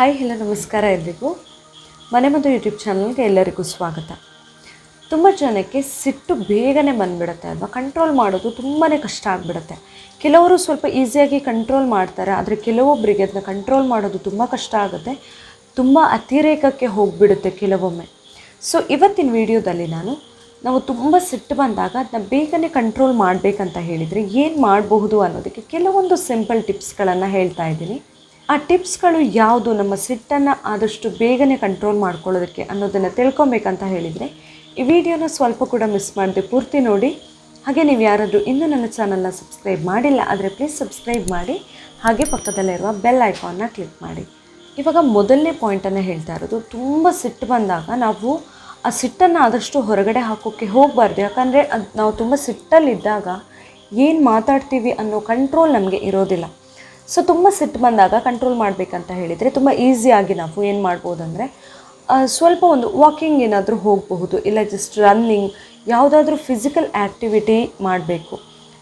Hi, hello, ನಮಸ್ಕಾರ ಎಲ್ರಿಗೂ. ಮನೆ ಮತ್ತು ಯೂಟ್ಯೂಬ್ ಚಾನಲ್ಗೆ ಎಲ್ಲರಿಗೂ ಸ್ವಾಗತ. ತುಂಬ ಜನಕ್ಕೆ ಸಿಟ್ಟು ಬೇಗನೆ ಬಂದ್ಬಿಡುತ್ತೆ ಅಲ್ವಾ? ಕಂಟ್ರೋಲ್ ಮಾಡೋದು ತುಂಬಾ ಕಷ್ಟ ಆಗಿಬಿಡುತ್ತೆ. ಕೆಲವರು ಸ್ವಲ್ಪ ಈಸಿಯಾಗಿ ಕಂಟ್ರೋಲ್ ಮಾಡ್ತಾರೆ, ಆದರೆ ಕೆಲವೊಬ್ಬರಿಗೆ ಅದನ್ನ ಕಂಟ್ರೋಲ್ ಮಾಡೋದು ತುಂಬ ಕಷ್ಟ ಆಗುತ್ತೆ. ತುಂಬ ಅತಿರೇಕಕ್ಕೆ ಹೋಗಿಬಿಡುತ್ತೆ ಕೆಲವೊಮ್ಮೆ. ಸೊ ಇವತ್ತಿನ ವಿಡಿಯೋದಲ್ಲಿ ನಾನು, ನಾವು ತುಂಬ ಸಿಟ್ಟು ಬಂದಾಗ ಅದನ್ನ ಬೇಗನೆ ಕಂಟ್ರೋಲ್ ಮಾಡಬೇಕಂತ ಹೇಳಿದರೆ ಏನು ಮಾಡಬಹುದು ಅನ್ನೋದಕ್ಕೆ ಕೆಲವೊಂದು ಸಿಂಪಲ್ ಟಿಪ್ಸ್ಗಳನ್ನು ಹೇಳ್ತಾ ಇದ್ದೀನಿ. ಆ ಟಿಪ್ಸ್ಗಳು ಯಾವುದು? ನಮ್ಮ ಸಿಟ್ಟನ್ನು ಆದಷ್ಟು ಬೇಗನೆ ಕಂಟ್ರೋಲ್ ಮಾಡ್ಕೊಳ್ಳೋದಕ್ಕೆ ಅನ್ನೋದನ್ನು ತಿಳ್ಕೊಬೇಕಂತ ಹೇಳಿದರೆ ಈ ವಿಡಿಯೋನ ಸ್ವಲ್ಪ ಕೂಡ ಮಿಸ್ ಮಾಡಿದೆ ಪೂರ್ತಿ ನೋಡಿ. ಹಾಗೆ ನೀವು ಯಾರಾದರೂ ಇನ್ನೂ ನನ್ನ ಚಾನಲ್ನ ಸಬ್ಸ್ಕ್ರೈಬ್ ಮಾಡಿಲ್ಲ ಆದರೆ ಪ್ಲೀಸ್ ಸಬ್ಸ್ಕ್ರೈಬ್ ಮಾಡಿ. ಹಾಗೆ ಪಕ್ಕದಲ್ಲಿರುವ ಬೆಲ್ ಐಕಾನ್ನ ಕ್ಲಿಕ್ ಮಾಡಿ. ಇವಾಗ ಮೊದಲನೇ ಪಾಯಿಂಟನ್ನು ಹೇಳ್ತಾ ಇರೋದು, ತುಂಬ ಸಿಟ್ಟು ಬಂದಾಗ ನಾವು ಆ ಸಿಟ್ಟನ್ನು ಆದಷ್ಟು ಹೊರಗಡೆ ಹಾಕೋಕ್ಕೆ ಹೋಗಬಾರ್ದು. ಯಾಕಂದರೆ ಅದು ನಾವು ತುಂಬ ಸಿಟ್ಟಲ್ಲಿದ್ದಾಗ ಏನು ಮಾತಾಡ್ತೀವಿ ಅನ್ನೋ ಕಂಟ್ರೋಲ್ ನಮಗೆ ಇರೋದಿಲ್ಲ. ಸೊ ತುಂಬ ಸಿಟ್ಟು ಬಂದಾಗ ಕಂಟ್ರೋಲ್ ಮಾಡಬೇಕಂತ ಹೇಳಿದರೆ ತುಂಬ ಈಸಿಯಾಗಿ ನಾವು ಏನು ಮಾಡ್ಬೋದು ಅಂದರೆ ಸ್ವಲ್ಪ ಒಂದು ವಾಕಿಂಗ್ ಏನಾದರೂ ಹೋಗಬಹುದು, ಇಲ್ಲ ಜಸ್ಟ್ ರನ್ನಿಂಗ್ ಯಾವುದಾದ್ರೂ ಫಿಸಿಕಲ್ ಆ್ಯಕ್ಟಿವಿಟಿ ಮಾಡಬೇಕು.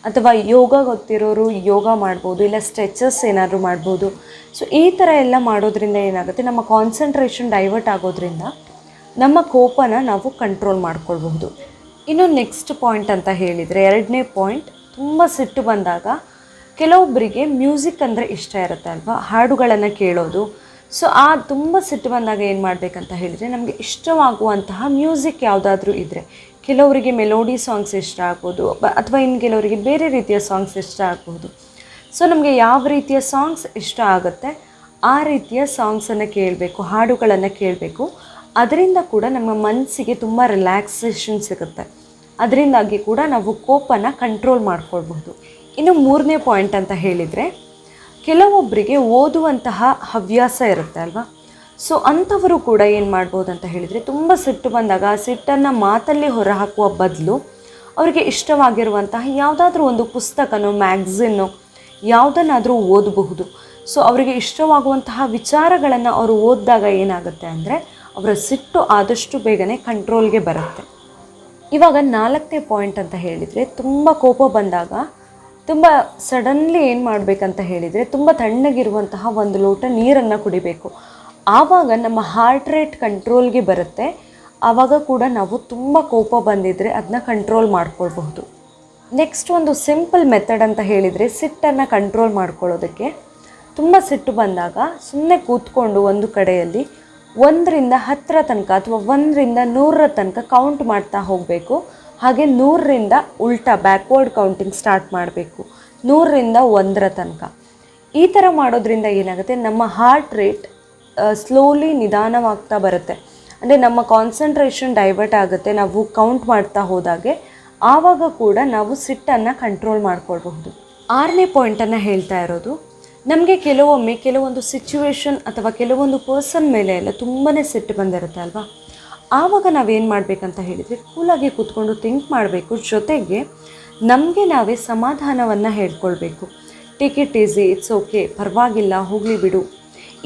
ಅಥವಾ ಯೋಗ ಗೊತ್ತಿರೋರು ಯೋಗ ಮಾಡ್ಬೋದು, ಇಲ್ಲ ಸ್ಟ್ರೆಚಸ್ ಏನಾದರೂ ಮಾಡ್ಬೋದು. ಸೊ ಈ ಥರ ಎಲ್ಲ ಮಾಡೋದ್ರಿಂದ ಏನಾಗುತ್ತೆ, ನಮ್ಮ ಕಾನ್ಸಂಟ್ರೇಷನ್ ಡೈವರ್ಟ್ ಆಗೋದ್ರಿಂದ ನಮ್ಮ ಕೋಪನ ನಾವು ಕಂಟ್ರೋಲ್ ಮಾಡ್ಕೊಳ್ಬಹುದು. ಇನ್ನು ನೆಕ್ಸ್ಟ್ ಪಾಯಿಂಟ್ ಅಂತ ಹೇಳಿದರೆ, ಎರಡನೇ ಪಾಯಿಂಟ್ ತುಂಬ ಸಿಟ್ಟು ಬಂದಾಗ ಕೆಲವೊಬ್ಬರಿಗೆ ಮ್ಯೂಸಿಕ್ ಅಂದರೆ ಇಷ್ಟ ಇರುತ್ತೆ ಅಲ್ವಾ? ಹಾಡುಗಳನ್ನು ಕೇಳೋದು. ಸೊ ಆ ತುಂಬ ಸಿಟ್ಟು ಬಂದಾಗ ಏನು ಮಾಡಬೇಕಂತ ಹೇಳಿದರೆ, ನಮಗೆ ಇಷ್ಟವಾಗುವಂತಹ ಮ್ಯೂಸಿಕ್ ಯಾವುದಾದ್ರೂ ಇದ್ದರೆ ಕೆಲವರಿಗೆ ಮೆಲೋಡಿ ಸಾಂಗ್ಸ್ ಇಷ್ಟ ಆಗ್ಬೋದು ಅಥವಾ ಇನ್ನು ಕೆಲವರಿಗೆ ಬೇರೆ ರೀತಿಯ ಸಾಂಗ್ಸ್ ಇಷ್ಟ ಆಗ್ಬೋದು ಸೊ ನಮಗೆ ಯಾವ ರೀತಿಯ ಸಾಂಗ್ಸ್ ಇಷ್ಟ ಆಗುತ್ತೆ, ಆ ರೀತಿಯ ಸಾಂಗ್ಸನ್ನು ಕೇಳಬೇಕು, ಹಾಡುಗಳನ್ನು ಕೇಳಬೇಕು. ಅದರಿಂದ ಕೂಡ ನಮ್ಮ ಮನಸ್ಸಿಗೆ ತುಂಬ ರಿಲ್ಯಾಕ್ಸೇಷನ್ ಸಿಗುತ್ತೆ. ಅದರಿಂದಾಗಿ ಕೂಡ ನಾವು ಕೋಪನ ಕಂಟ್ರೋಲ್ ಮಾಡ್ಕೊಳ್ಬಹುದು. ಇನ್ನು ಮೂರನೇ ಪಾಯಿಂಟ್ ಅಂತ ಹೇಳಿದರೆ ಕೆಲವೊಬ್ಬರಿಗೆ ಓದುವಂತಹ ಹವ್ಯಾಸ ಇರುತ್ತೆ ಅಲ್ವಾ? ಸೊ ಅಂಥವರು ಕೂಡ ಏನು ಮಾಡ್ಬೋದು ಅಂತ ಹೇಳಿದರೆ, ತುಂಬ ಸಿಟ್ಟು ಬಂದಾಗ ಆ ಸಿಟ್ಟನ್ನು ಮಾತಲ್ಲಿ ಹೊರಹಾಕುವ ಬದಲು ಅವರಿಗೆ ಇಷ್ಟವಾಗಿರುವಂತಹ ಯಾವುದಾದ್ರೂ ಒಂದು ಪುಸ್ತಕನೋ ಮ್ಯಾಗ್ಝಿನ್ನು ಯಾವುದನ್ನಾದರೂ ಓದಬಹುದು. ಸೊ ಅವರಿಗೆ ಇಷ್ಟವಾಗುವಂತಹ ವಿಚಾರಗಳನ್ನು ಅವರು ಓದಿದಾಗ ಏನಾಗುತ್ತೆ ಅಂದರೆ, ಅವರ ಸಿಟ್ಟು ಆದಷ್ಟು ಬೇಗನೆ ಕಂಟ್ರೋಲ್ಗೆ ಬರುತ್ತೆ. ಇವಾಗ ನಾಲ್ಕನೇ ಪಾಯಿಂಟ್ ಅಂತ ಹೇಳಿದರೆ, ತುಂಬ ಕೋಪ ಬಂದಾಗ ತುಂಬ ಸಡನ್ಲಿ ಏನು ಮಾಡಬೇಕಂತ ಹೇಳಿದರೆ ತುಂಬ ತಣ್ಣಗಿರುವಂತಹ ಒಂದು ಲೋಟ ನೀರನ್ನು ಕುಡಿಬೇಕು. ಆವಾಗ ನಮ್ಮ ಹಾರ್ಟ್ ರೇಟ್ ಕಂಟ್ರೋಲ್ಗೆ ಬರುತ್ತೆ. ಆವಾಗ ಕೂಡ ನಾವು ತುಂಬ ಕೋಪ ಬಂದಿದ್ದರೆ ಅದನ್ನ ಕಂಟ್ರೋಲ್ ಮಾಡ್ಕೊಳ್ಬಹುದು. ನೆಕ್ಸ್ಟ್ ಒಂದು ಸಿಂಪಲ್ ಮೆಥಡ್ ಅಂತ ಹೇಳಿದರೆ ಸಿಟ್ಟನ್ನು ಕಂಟ್ರೋಲ್ ಮಾಡ್ಕೊಳ್ಳೋದಕ್ಕೆ. ತುಂಬ ಸಿಟ್ಟು ಬಂದಾಗ ಸುಮ್ಮನೆ ಕೂತ್ಕೊಂಡು ಒಂದು ಕಡೆಯಲ್ಲಿ ಒಂದರಿಂದ ಹತ್ತರ ತನಕ ಅಥವಾ ಒಂದರಿಂದ ನೂರರ ತನಕ ಕೌಂಟ್ ಮಾಡ್ತಾ ಹೋಗಬೇಕು. ಹಾಗೆ ನೂರರಿಂದ ಉಲ್ಟಾ ಬ್ಯಾಕ್ವರ್ಡ್ ಕೌಂಟಿಂಗ್ ಸ್ಟಾರ್ಟ್ ಮಾಡಬೇಕು. ನೂರರಿಂದ ಒಂದರ ತನಕ. ಈ ಥರ ಮಾಡೋದ್ರಿಂದ ಏನಾಗುತ್ತೆ? ನಮ್ಮ ಹಾರ್ಟ್ ರೇಟ್ ಸ್ಲೋಲಿ ನಿಧಾನವಾಗ್ತಾ ಬರುತ್ತೆ. ಅಂದರೆ ನಮ್ಮ ಕಾನ್ಸಂಟ್ರೇಷನ್ ಡೈವರ್ಟ್ ಆಗುತ್ತೆ. ನಾವು ಕೌಂಟ್ ಮಾಡ್ತಾ ಹೋದಾಗೆ ಆವಾಗ ಕೂಡ ನಾವು ಸಿಟ್ಟನ್ನು ಕಂಟ್ರೋಲ್ ಮಾಡ್ಕೊಳ್ಬಹುದು. ಆರನೇ ಪಾಯಿಂಟನ್ನು ಹೇಳ್ತಾ ಇರೋದು, ನಮಗೆ ಕೆಲವೊಮ್ಮೆ ಕೆಲವೊಂದು ಸಿಚುವೇಶನ್ ಅಥವಾ ಕೆಲವೊಂದು ಪರ್ಸನ್ ಮೇಲೆ ಎಲ್ಲ ತುಂಬಾ ಸಿಟ್ಟು ಬಂದಿರುತ್ತೆ ಅಲ್ವಾ? ಆವಾಗ ನಾವೇನು ಮಾಡಬೇಕಂತ ಹೇಳಿದರೆ ಕೂಲಾಗಿ ಕೂತ್ಕೊಂಡು ಥಿಂಕ್ ಮಾಡಬೇಕು. ಜೊತೆಗೆ ನಮಗೆ ನಾವೇ ಸಮಾಧಾನವನ್ನು ಹೇಳ್ಕೊಳ್ಬೇಕು. Take it easy it's okay ಪರವಾಗಿಲ್ಲ, ಹೋಗಲಿ ಬಿಡು.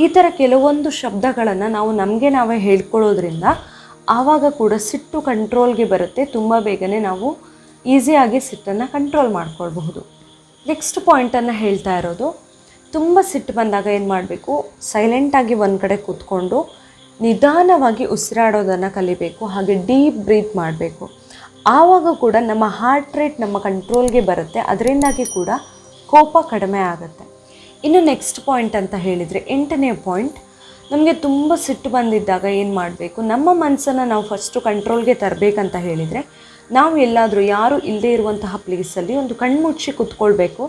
ಈ ಥರ ಕೆಲವೊಂದು ಶಬ್ದಗಳನ್ನು ನಾವು ನಮಗೆ ನಾವೇ ಹೇಳ್ಕೊಳ್ಳೋದ್ರಿಂದ ಆವಾಗ ಕೂಡ ಸಿಟ್ಟು ಕಂಟ್ರೋಲ್ಗೆ ಬರುತ್ತೆ. ತುಂಬ ಬೇಗನೆ ನಾವು ಈಸಿಯಾಗಿ ಸಿಟ್ಟನ್ನು ಕಂಟ್ರೋಲ್ ಮಾಡ್ಕೊಳ್ಬಹುದು. ನೆಕ್ಸ್ಟ್ ಪಾಯಿಂಟನ್ನು ಹೇಳ್ತಾ ಇರೋದು, ತುಂಬ ಸಿಟ್ಟು ಬಂದಾಗ ಏನು ಮಾಡಬೇಕು? ಸೈಲೆಂಟಾಗಿ ಒಂದು ಕಡೆ ಕೂತ್ಕೊಂಡು ನಿಧಾನವಾಗಿ ಉಸಿರಾಡೋದನ್ನು ಕಲಿಬೇಕು, ಹಾಗೆ ಡೀಪ್ ಬ್ರೀತ್ ಮಾಡಬೇಕು. ಆವಾಗ ಕೂಡ ನಮ್ಮ ಹಾರ್ಟ್ ರೇಟ್ ನಮ್ಮ ಕಂಟ್ರೋಲ್ಗೆ ಬರುತ್ತೆ. ಅದರಿಂದಾಗಿ ಕೂಡ ಕೋಪ ಕಡಿಮೆ ಆಗುತ್ತೆ. ಇನ್ನು ನೆಕ್ಸ್ಟ್ ಪಾಯಿಂಟ್ ಅಂತ ಹೇಳಿದರೆ ಎಂಟನೇ ಪಾಯಿಂಟ್ ನಮಗೆ ತುಂಬ ಸಿಟ್ಟು ಬಂದಿದ್ದಾಗ ಏನು ಮಾಡಬೇಕು? ನಮ್ಮ ಮನಸ್ಸನ್ನು ನಾವು ಫಸ್ಟು ಕಂಟ್ರೋಲ್ಗೆ ತರಬೇಕಂತ ಹೇಳಿದರೆ, ನಾವು ಎಲ್ಲಾದರೂ ಯಾರು ಇಲ್ಲದೇ ಇರುವಂತಹ ಪ್ಲೇಸಲ್ಲಿ ಒಂದು ಕಣ್ಮುಚ್ಚಿ ಕೂತ್ಕೊಳ್ಬೇಕು.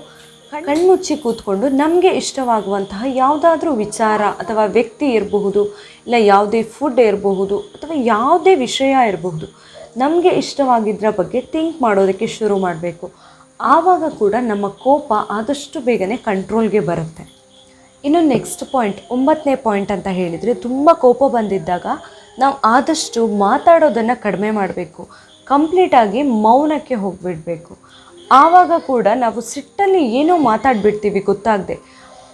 ಕಣ್ಮುಚ್ಚಿ ಕೂತ್ಕೊಂಡು ನಮಗೆ ಇಷ್ಟವಾಗುವಂತಹ ಯಾವುದಾದ್ರೂ ವಿಚಾರ ಅಥವಾ ವ್ಯಕ್ತಿ ಇರಬಹುದು, ಇಲ್ಲ ಯಾವುದೇ ಫುಡ್ ಇರಬಹುದು, ಅಥವಾ ಯಾವುದೇ ವಿಷಯ ಇರಬಹುದು, ನಮಗೆ ಇಷ್ಟವಾಗಿದ್ದರ ಬಗ್ಗೆ ಥಿಂಕ್ ಮಾಡೋದಕ್ಕೆ ಶುರು ಮಾಡಬೇಕು. ಆವಾಗ ಕೂಡ ನಮ್ಮ ಕೋಪ ಆದಷ್ಟು ಬೇಗನೆ ಕಂಟ್ರೋಲ್ಗೆ ಬರುತ್ತೆ. ಇನ್ನು ನೆಕ್ಸ್ಟ್ ಪಾಯಿಂಟ್ ಒಂಬತ್ತನೇ ಪಾಯಿಂಟ್ ಅಂತ ಹೇಳಿದರೆ ತುಂಬ ಕೋಪ ಬಂದಿದ್ದಾಗ ನಾವು ಆದಷ್ಟು ಮಾತಾಡೋದನ್ನು ಕಡಿಮೆ ಮಾಡಬೇಕು. ಕಂಪ್ಲೀಟಾಗಿ ಮೌನಕ್ಕೆ ಹೋಗಿಬಿಡಬೇಕು. ಆವಾಗ ಕೂಡ ನಾವು ಸಿಟ್ಟಲ್ಲಿ ಏನೋ ಮಾತಾಡ್ಬಿಡ್ತೀವಿ ಗೊತ್ತಾಗದೆ.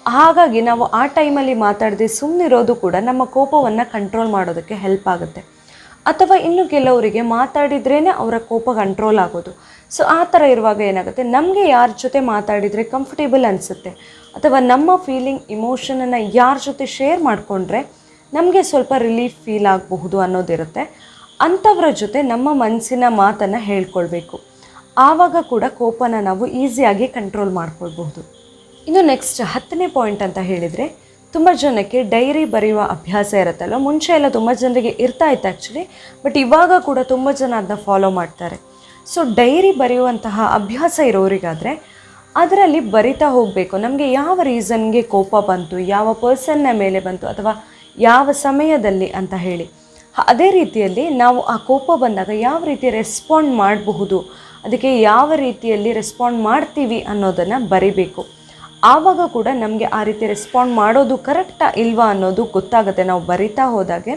ಹಾಗಾಗಿ ನಾವು ಆ ಟೈಮಲ್ಲಿ ಮಾತಾಡದೆ ಸುಮ್ಮನಿರೋದು ಕೂಡ ನಮ್ಮ ಕೋಪವನ್ನು ಕಂಟ್ರೋಲ್ ಮಾಡೋದಕ್ಕೆ ಹೆಲ್ಪ್ ಆಗುತ್ತೆ. ಅಥವಾ ಇನ್ನು ಕೆಲವರಿಗೆ ಮಾತಾಡಿದ್ರೇ ಅವರ ಕೋಪ ಕಂಟ್ರೋಲ್ ಆಗೋದು. ಸೊ ಆ ಥರ ಇರುವಾಗ ಏನಾಗುತ್ತೆ? ನಮಗೆ ಯಾರ ಜೊತೆ ಮಾತಾಡಿದರೆ ಕಂಫರ್ಟೇಬಲ್ ಅನಿಸುತ್ತೆ. ಅಥವಾ ನಮ್ಮ ಫೀಲಿಂಗ್ ಇಮೋಷನನ್ನು ಯಾರ ಜೊತೆ ಶೇರ್ ಮಾಡಿಕೊಂಡ್ರೆ ನಮಗೆ ಸ್ವಲ್ಪ ರಿಲೀಫ್ ಫೀಲ್ ಆಗಬಹುದು ಅನ್ನೋದಿರುತ್ತೆ. ಅಂಥವ್ರ ಜೊತೆ ನಮ್ಮ ಮನಸ್ಸಿನ ಮಾತನ್ನು ಹೇಳ್ಕೊಳ್ಬೇಕು. ಆವಾಗ ಕೂಡ ಕೋಪನ ನಾವು ಈಸಿಯಾಗಿ ಕಂಟ್ರೋಲ್ ಮಾಡ್ಕೊಳ್ಬಹುದು. ಇನ್ನು ನೆಕ್ಸ್ಟ್ ಹತ್ತನೇ ಪಾಯಿಂಟ್ ಅಂತ ಹೇಳಿದರೆ, ತುಂಬ ಜನಕ್ಕೆ ಡೈರಿ ಬರೆಯುವ ಅಭ್ಯಾಸ ಇರುತ್ತಲ್ಲ ಮುಂಚೆ ಎಲ್ಲ ತುಂಬ ಜನರಿಗೆ ಇರ್ತಾ ಇತ್ತು ಆ್ಯಕ್ಚುಲಿ ಬಟ್ ಇವಾಗ ಕೂಡ ತುಂಬ ಜನ ಅದನ್ನ ಫಾಲೋ ಮಾಡ್ತಾರೆ. ಸೊ ಡೈರಿ ಬರೆಯುವಂತಹ ಅಭ್ಯಾಸ ಇರೋರಿಗಾದರೆ, ಅದರಲ್ಲಿ ಬರಿತಾ ಹೋಗಬೇಕು. ನಮಗೆ ಯಾವ ರೀಸನ್ಗೆ ಕೋಪ ಬಂತು, ಯಾವ ಪರ್ಸನ್ನ ಮೇಲೆ ಬಂತು, ಅಥವಾ ಯಾವ ಸಮಯದಲ್ಲಿ ಅಂತ ಹೇಳಿ. ಅದೇ ರೀತಿಯಲ್ಲಿ ನಾವು ಆ ಕೋಪ ಬಂದಾಗ ಯಾವ ರೀತಿ ರೆಸ್ಪಾಂಡ್ ಮಾಡಬಹುದು ಅದಕ್ಕೆ ಯಾವ ರೀತಿಯಲ್ಲಿ ರೆಸ್ಪಾಂಡ್ ಮಾಡ್ತೀವಿ ಅನ್ನೋದನ್ನು ಬರಿಬೇಕು. ಆವಾಗ ಕೂಡ ನಮಗೆ ಆ ರೀತಿ ರೆಸ್ಪಾಂಡ್ ಮಾಡೋದು ಕರೆಕ್ಟಾ ಇಲ್ವಾ ಅನ್ನೋದು ಗೊತ್ತಾಗುತ್ತೆ. ನಾವು ಬರಿತಾ ಹೋದಾಗೆ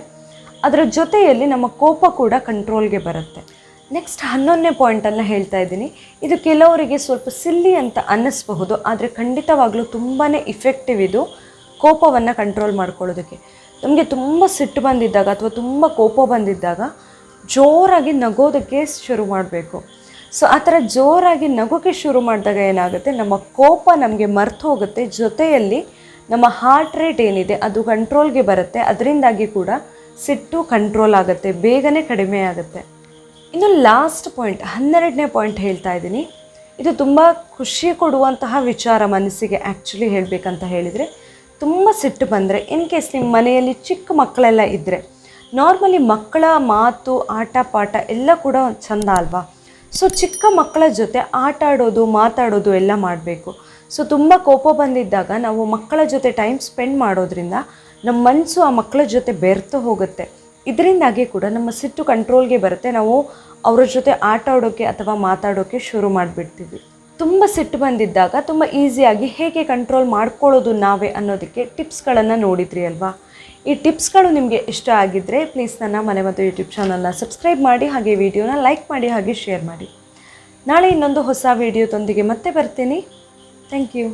ಅದರ ಜೊತೆಯಲ್ಲಿ ನಮ್ಮ ಕೋಪ ಕೂಡ ಕಂಟ್ರೋಲ್ಗೆ ಬರುತ್ತೆ. ನೆಕ್ಸ್ಟ್ ಹನ್ನೊಂದನೇ ಪಾಯಿಂಟನ್ನು ಹೇಳ್ತಾ ಇದ್ದೀನಿ. ಇದು ಕೆಲವರಿಗೆ ಸ್ವಲ್ಪ ಸಿಲ್ಲಿ ಅಂತ ಅನ್ನಿಸ್ಬಹುದು, ಆದರೆ ಖಂಡಿತವಾಗಲೂ ತುಂಬಾ ಇಫೆಕ್ಟಿವ್ ಇದು ಕೋಪವನ್ನು ಕಂಟ್ರೋಲ್ ಮಾಡ್ಕೊಳ್ಳೋದಕ್ಕೆ. ನಮಗೆ ತುಂಬ ಸಿಟ್ಟು ಬಂದಿದ್ದಾಗ ಅಥವಾ ತುಂಬ ಕೋಪ ಬಂದಿದ್ದಾಗ ಜೋರಾಗಿ ನಗೋದಕ್ಕೆ ಶುರು ಮಾಡಬೇಕು. ಸೊ ಆ ಥರ ಜೋರಾಗಿ ನಗೋಕ್ಕೆ ಶುರು ಮಾಡಿದಾಗ ಏನಾಗುತ್ತೆ? ನಮ್ಮ ಕೋಪ ನಮಗೆ ಮರ್ತು ಹೋಗುತ್ತೆ. ಜೊತೆಯಲ್ಲಿ ನಮ್ಮ ಹಾರ್ಟ್ ರೇಟ್ ಏನಿದೆ, ಅದು ಕಂಟ್ರೋಲ್ಗೆ ಬರುತ್ತೆ. ಅದರಿಂದಾಗಿ ಕೂಡ ಸಿಟ್ಟು ಕಂಟ್ರೋಲ್ ಆಗುತ್ತೆ, ಬೇಗನೆ ಕಡಿಮೆ ಆಗುತ್ತೆ. ಇನ್ನು ಲಾಸ್ಟ್ ಪಾಯಿಂಟ್ ಹನ್ನೆರಡನೇ ಪಾಯಿಂಟ್ ಹೇಳ್ತಾ ಇದ್ದೀನಿ. ಇದು ತುಂಬ ಖುಷಿ ಕೊಡುವಂತಹ ವಿಚಾರ ಮನಸ್ಸಿಗೆ ಆ್ಯಕ್ಚುಲಿ ಹೇಳಬೇಕಂತ ಹೇಳಿದರೆ, ತುಂಬ ಸಿಟ್ಟು ಬಂದರೆ ಇನ್ ಕೇಸ್ ನಿಮ್ಮ ಮನೆಯಲ್ಲಿ ಚಿಕ್ಕ ಮಕ್ಕಳೆಲ್ಲ ಇದ್ದರೆ ನಾರ್ಮಲಿ ಮಕ್ಕಳ ಮಾತು, ಆಟ ಪಾಠ ಎಲ್ಲ ಕೂಡ ಚಂದ ಅಲ್ವಾ? ಸೊ ಚಿಕ್ಕ ಮಕ್ಕಳ ಜೊತೆ ಆಟ ಆಡೋದು ಮಾತಾಡೋದು ಎಲ್ಲ ಮಾಡಬೇಕು. ಸೊ ತುಂಬ ಕೋಪ ಬಂದಿದ್ದಾಗ ನಾವು ಮಕ್ಕಳ ಜೊತೆ ಟೈಮ್ ಸ್ಪೆಂಡ್ ಮಾಡೋದ್ರಿಂದ ನಮ್ಮ ಮನಸ್ಸು ಆ ಮಕ್ಕಳ ಜೊತೆ ಬೆರೆತು ಹೋಗುತ್ತೆ. ಇದರಿಂದಾಗಿ ಕೂಡ ನಮ್ಮ ಸಿಟ್ಟು ಕಂಟ್ರೋಲ್ಗೆ ಬರುತ್ತೆ. ನಾವು ಅವರ ಜೊತೆ ಆಟ ಆಡೋಕ್ಕೆ ಅಥವಾ ಮಾತಾಡೋಕ್ಕೆ ಶುರು ಮಾಡಿಬಿಡ್ತೀವಿ. ತುಂಬ ಸಿಟ್ಟು ಬಂದಿದ್ದಾಗ ತುಂಬ ಈಸಿಯಾಗಿ ಹೇಗೆ ಕಂಟ್ರೋಲ್ ಮಾಡ್ಕೊಳ್ಳೋದು ನಾವೇ ಅನ್ನೋದಕ್ಕೆ ಟಿಪ್ಸ್ಗಳನ್ನು ನೋಡಿದ್ರಿ ಅಲ್ವಾ? ಈ ಟಿಪ್ಸ್ಗಳು ನಿಮಗೆ ಇಷ್ಟ ಆಗಿದ್ದರೆ ಪ್ಲೀಸ್ ನನ್ನ ಮನೆ ಮತ್ತು ಯೂಟ್ಯೂಬ್ ಚಾನಲ್ನ ಸಬ್ಸ್ಕ್ರೈಬ್ ಮಾಡಿ, ಹಾಗೆ ವಿಡಿಯೋನ ಲೈಕ್ ಮಾಡಿ, ಹಾಗೆ ಶೇರ್ ಮಾಡಿ. ನಾಳೆ ಇನ್ನೊಂದು ಹೊಸ ವಿಡಿಯೋದೊಂದಿಗೆ ಮತ್ತೆ ಬರ್ತೀನಿ. Thank you